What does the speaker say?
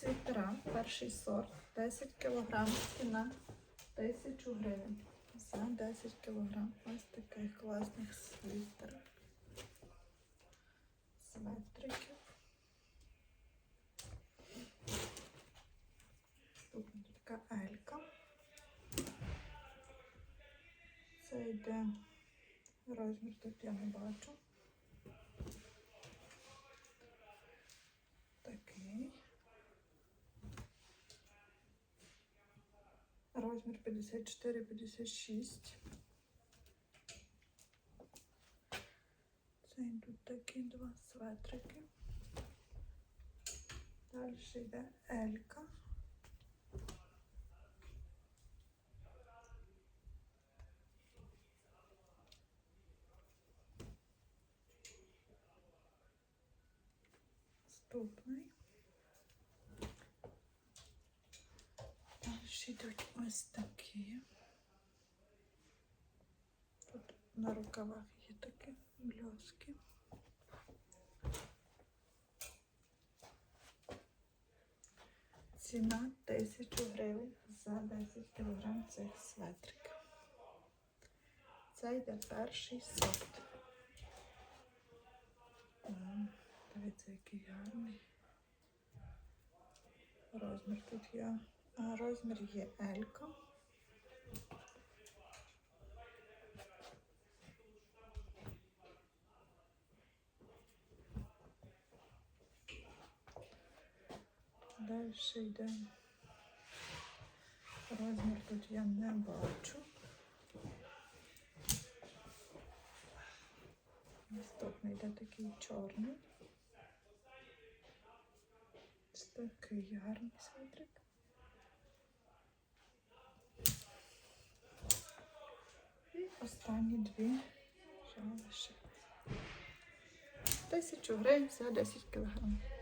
світера, перший сорт, 10 кг, ціна 1000 гривень. За 10 кг. Ось таких класних світер. Светриків. Тут така елька. Це йде розмір, тут я не бачу. Такий. Розмір 54-56. Це йдуть такі два светрики. Далі йде Елька. Наступний. Далі йдуть ось такі. Тут на рукавах є такі бльоски. Ціна 1000 гривень за 10 кг цих светриків. Це йде перший сорт. Дивіться, який гарний. Розмір тут є. Розмір є Елька. Далі йде. Розмір тут я не бачу. Наступний йде такий чорний. Ось такий гарний світрик. Останні дві ще лише. Тисячу гривень за 10 кілограмів.